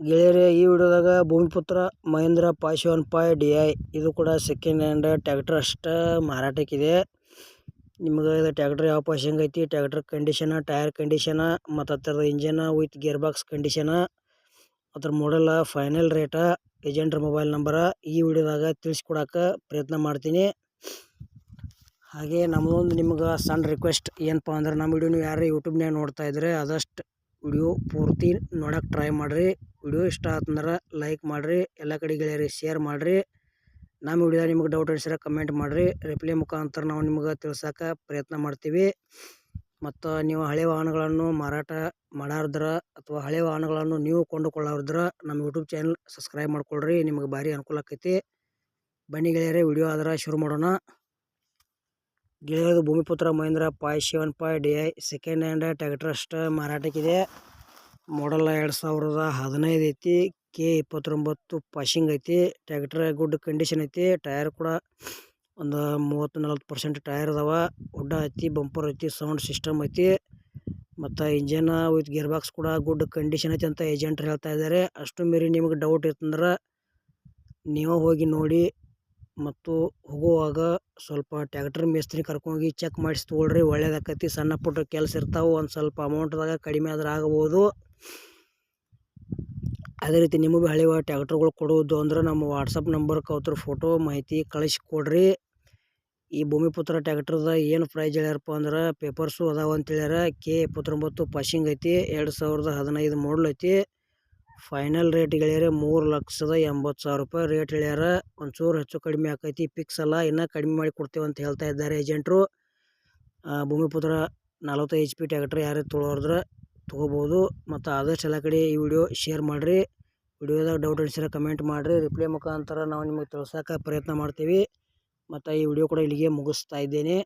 ಗೆಳೆಯರೇ, ಈ ವಿಡಿಯೋದಾಗ Bhoomiputra Mahindra five seven five D I. ಇದು ಕೂಡ ಸೆಕೆಂಡ್ ಹ್ಯಾಂಡ್ ಟ್ಯಾಕ್ಟರ್ ಅಷ್ಟೇ ಮಾರಾಟಕ್ಕಿದೆ. ನಿಮ್ಗೆ ಇದು ಟ್ಯಾಕ್ಟರ್ ಯಾವ ಪಾಸಿಂಗ್ ಐತಿ ಟ್ಯಾಕ್ಟರ್ ಕಂಡೀಷನ ಟೈರ್ ಕಂಡೀಷನ ಮತ್ತು ಹತ್ತಿರದ engine with gear box condition ಅದ್ರ ಮಾಡೆಲ್ ಫೈನಲ್ ರೇಟ ಏಜೆಂಟ್ರ ಮೊಬೈಲ್ ನಂಬರ ಈ ವಿಡಿಯೋದಾಗ ತಿಳಿಸ್ಕೊಡಕ್ಕೆ ಪ್ರಯತ್ನ ಮಾಡ್ತೀನಿ. ಹಾಗೆ ನಮ್ಮದೊಂದು ನಿಮ್ಗೆ ಸಣ್ಣ ರಿಕ್ವೆಸ್ಟ್ ಏನಪ್ಪ ಅಂದ್ರೆ ನಮ್ಮ ವಿಡಿಯೋ ನೀವು ಯಾರು ಯೂಟ್ಯೂಬ್ನಾಗ ನೋಡ್ತಾ ಇದ್ರೆ ಆದಷ್ಟು ವಿಡಿಯೋ ಪೂರ್ತಿ ನೋಡಕ್ಕೆ ಟ್ರೈ ಮಾಡಿರಿ. ವಿಡಿಯೋ ಇಷ್ಟ ಆತಂದ್ರೆ ಲೈಕ್ ಮಾಡಿರಿ, ಎಲ್ಲ ಕಡೆ ಗೆಳೆಯರಿ ಶೇರ್ ಮಾಡಿರಿ. ನಮ್ಮ ವಿಡಿಯೋ ನಿಮ್ಗೆ ಡೌಟ್ ಅನಿಸಿದ್ರೆ ಕಮೆಂಟ್ ಮಾಡಿರಿ. ರಿಪ್ಲೈ ಮುಖಾಂತರ ನಾವು ನಿಮ್ಗೆ ತಿಳ್ಸೋಕೆ ಪ್ರಯತ್ನ ಮಾಡ್ತೀವಿ. ಮತ್ತು ನೀವು ಹಳೆ ವಾಹನಗಳನ್ನು ಮಾರಾಟ ಮಾಡಾರ್ದ್ರೆ ಅಥವಾ ಹಳೆ ವಾಹನಗಳನ್ನು ನೀವು ಕೊಂಡುಕೊಳ್ಳೋದ್ರ ನಮ್ಮ ಯೂಟ್ಯೂಬ್ ಚಾನಲ್ ಸಬ್ಸ್ಕ್ರೈಬ್ ಮಾಡ್ಕೊಳ್ರಿ. ನಿಮ್ಗೆ ಭಾರಿ ಅನುಕೂಲ ಆಕೈತಿ. ಬನ್ನಿ ಗೆಳೆಯರೇ ವಿಡಿಯೋ ಆದ್ರೆ ಶುರು ಮಾಡೋಣ. ಗೆಳೆಯದು Bhoomiputra Mahindra five seven five D I second hand tractor ಅಷ್ಟೇ ಮಾರಾಟಕ್ಕಿದೆ. ಮಾಡಲ್ ಎರಡು ಸಾವಿರದ ಹದಿನೈದು ಐತಿ, ಕೆ ಇಪ್ಪತ್ತೊಂಬತ್ತು ಪಾಶಿಂಗ್ ಐತಿ ಟ್ಯಾಕ್ಟ್ರ್ ಗುಡ್ ಕಂಡೀಷನ್ ಐತಿ ಟೈರ್ ಕೂಡ ಒಂದು ಮೂವತ್ತು ನಲ್ವತ್ತು ಪರ್ಸೆಂಟ್ ಟೈರ್ ಅದಾವ, ಉಡ್ಡ ಐತಿ ಬಂಪರ್ ಐತಿ ಸೌಂಡ್ ಸಿಸ್ಟಮ್ ಐತಿ, ಮತ್ತು ಇಂಜನ್ ವಿತ್ ಗೇರ್ ಬಾಕ್ಸ್ ಕೂಡ ಗುಡ್ ಕಂಡೀಷನ್ ಐತಿ ಅಂತ ಏಜೆಂಟ್ರು ಹೇಳ್ತಾ ಇದ್ದಾರೆ ಅಷ್ಟು ಮೀರಿ ನಿಮಗೆ ಡೌಟ್ ಇತ್ತಂದ್ರೆ ನೀವು ಹೋಗಿ ನೋಡಿ ಮತ್ತು ಹೋಗುವಾಗ ಸ್ವಲ್ಪ ಟ್ಯಾಕ್ಟರ್ ಮೇಸ್ತ್ರಿ ಕರ್ಕೊಂಡೋಗಿ ಚೆಕ್ ಮಾಡಿಸಿ ತೊಗೊಳ್ರಿ ಒಳ್ಳೆಯದಾಕತಿ ಸಣ್ಣ ಪುಟ್ಟ ಕೆಲಸ ಇರ್ತಾವೆ, ಒಂದು ಸ್ವಲ್ಪ ಅಮೌಂಟ್ದಾಗ ಕಡಿಮೆ ಆದ್ರೆ ಆಗ್ಬೋದು. ಅದೇ ರೀತಿ ನಿಮಗೆ ಹಳೆಯ ಟ್ಯಾಕ್ಟರ್ಗಳು ಕೊಡುವುದು ಅಂದ್ರೆ ನಮ್ಮ ವಾಟ್ಸಪ್ ನಂಬರ್ ಕೌತ್ರ ಫೋಟೋ ಮಾಹಿತಿ ಕಳಿಸಿ ಕೊಡ್ರಿ. ಈ ಭೂಮಿಪುತ್ರ ಟ್ಯಾಕ್ಟರ್ದ ಏನು ಪ್ರೈಸ್ ಹೇಳ್ಯಾರಪ್ಪ ಅಂದ್ರೆ ಪೇಪರ್ಸು ಅದಾವ ಅಂತ ಹೇಳ್ಯಾರ ಕೆ ಎಪ್ಪತ್ತೊಂಬತ್ತು ಪಾಶಿಂಗ್ ಐತಿ, ಎರಡು ಸಾವಿರದ ಹದಿನೈದು ಮಾಡಲ್ ಐತಿ. ಫೈನಲ್ ರೇಟ್ ಹೇಳ್ಯಾರ ಮೂರು ಲಕ್ಷದ ಎಂಬತ್ತು ಸಾವಿರ ರೂಪಾಯಿ ರೇಟ್ ಹೇಳ್ಯಾರ ಒಂಚೂರು ಹೆಚ್ಚು ಕಡಿಮೆ ಆಕೈತಿ. ಫಿಕ್ಸ್ ಅಲ್ಲ. ಇನ್ನೂ ಕಡಿಮೆ ಮಾಡಿ ಕೊಡ್ತೇವೆ ಅಂತ ಹೇಳ್ತಾ ಇದ್ದಾರೆ ಏಜೆಂಟ್ರು ಭೂಮಿಪುತ್ರ ನಲ್ವತ್ತು ಎಚ್ ಪಿ ಟ್ಯಾಕ್ಟ್ರ್ ಯಾರು ತೊಗೊಳೋದ್ರೆ ತೊಗೋಬೋದು. ಮತ್ತು ಆದಷ್ಟು ಎಲ್ಲ ಕಡೆ ಈ ವಿಡಿಯೋ ಶೇರ್ ಮಾಡಿರಿ. ವಿಡಿಯೋದಾಗ ಡೌಟ್ ಅನಿಸಿದ್ರೆ ಕಮೆಂಟ್ ಮಾಡಿರಿ. ರಿಪ್ಲೈ ಮುಖಾಂತರ ನಾವು ನಿಮಗೆ ತಿಳ್ಸೋಕೆ ಪ್ರಯತ್ನ ಮಾಡ್ತೀವಿ. ಮತ್ತು ಈ ವಿಡಿಯೋ ಕೂಡ ಇಲ್ಲಿಗೆ ಮುಗಿಸ್ತಾ ಇದ್ದೇನೆ.